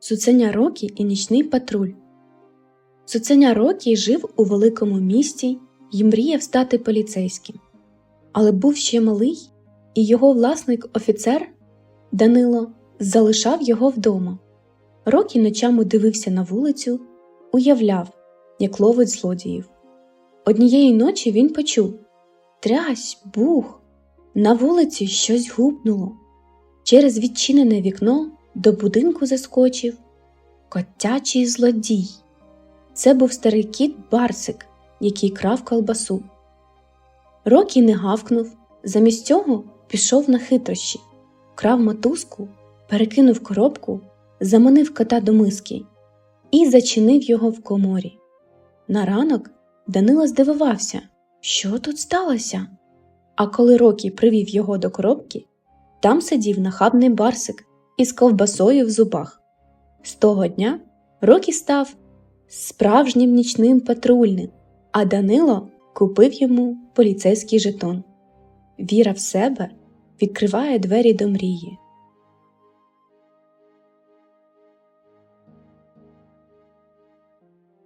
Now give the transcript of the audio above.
Цуценя Рокі і нічний патруль. Цуценя Рокі жив у великому місті і мріяв стати поліцейським. Але був ще малий, і його власник офіцер Данило залишав його вдома. Рокі ночами дивився на вулицю, уявляв, як ловить злодіїв. Однієї ночі він почув Трясь, бух! На вулиці щось гупнуло. Через відчинене вікно до будинку заскочив котячий злодій. Це був старий кіт Барсик, який крав колбасу. Рокі не гавкнув, замість цього пішов на хитрощі, крав мотузку, перекинув коробку, заманив кота до миски і зачинив його в коморі. На ранок Данило здивувався, що тут сталося. А коли Рокі привів його до коробки, там сидів нахабний барсик із ковбасою в зубах. З того дня Рокі став справжнім нічним патрульним, а Данило купив йому поліцейський жетон. Віра в себе відкриває двері до мрії.